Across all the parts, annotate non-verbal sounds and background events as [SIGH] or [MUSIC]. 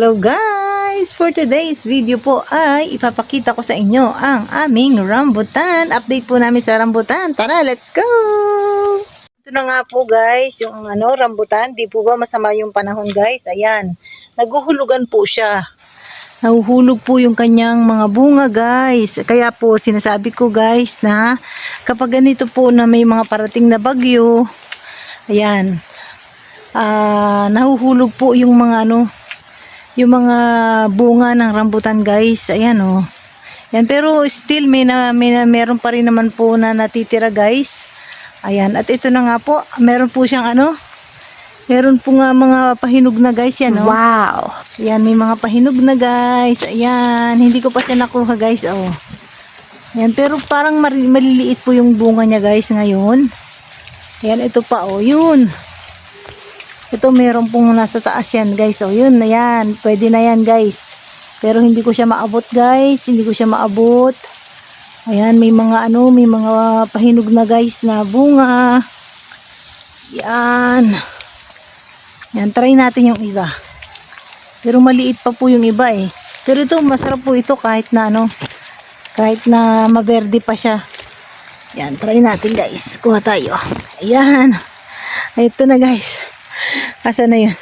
Hello guys! For today's video po ay ipapakita ko sa inyo ang aming rambutan. Update po namin sa rambutan. Tara, let's go! Ito na nga po guys, yung ano, rambutan. Di po ba masama yung panahon guys? Ayan, naguhulugan po siya. Nahuhulog po yung kanyang mga bunga guys. Kaya po sinasabi ko guys na kapag ganito po na may mga parating na bagyo, ayan, ah nahuhulog po yung mga ano, yung mga bunga ng rambutan guys. Ayan oh. Yan, pero still may, na, may na, meron pa rin naman po na natitira guys. Ayan, at ito na nga po, meron po siyang ano, meron po nga mga pahinog na guys yan oh. Wow. Ayan, may mga pahinog na guys. Ayan, hindi ko pa siya nakuha guys. Oh. Ayan, pero parang maliliit po yung bunga niya guys ngayon. Ayan, ito pa oh, yun. Ito meron pong nasa taas yan guys. Oh, yun na yan. Pwede na yan guys. Pero hindi ko siya maabot guys. Hindi ko siya maabot. Ayan, may mga ano, may mga pahinog na guys na bunga. Yan. Yan, try natin yung iba. Pero maliit pa po yung iba eh. Pero ito, masarap po ito kahit na ano, kahit na maberde pa siya. Yan, try natin guys. Kuha tayo. Ayan. Ito na guys. Asa na yun?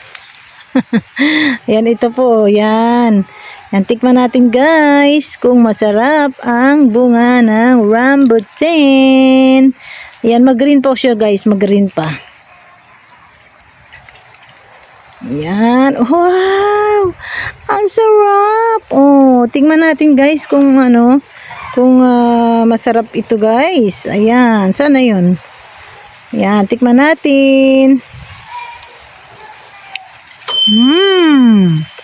[LAUGHS] Ayan, ito po. Yan. Yan, tikman natin guys kung masarap ang bunga ng rambutan. Ayan, mag-green po siya guys. Mag-green pa. Yan. Wow! Ang sarap! Oh, tingnan natin guys kung ano, kung ah, masarap ito guys. Ayan. Sana yun? Ayan, tikman natin. Mmm!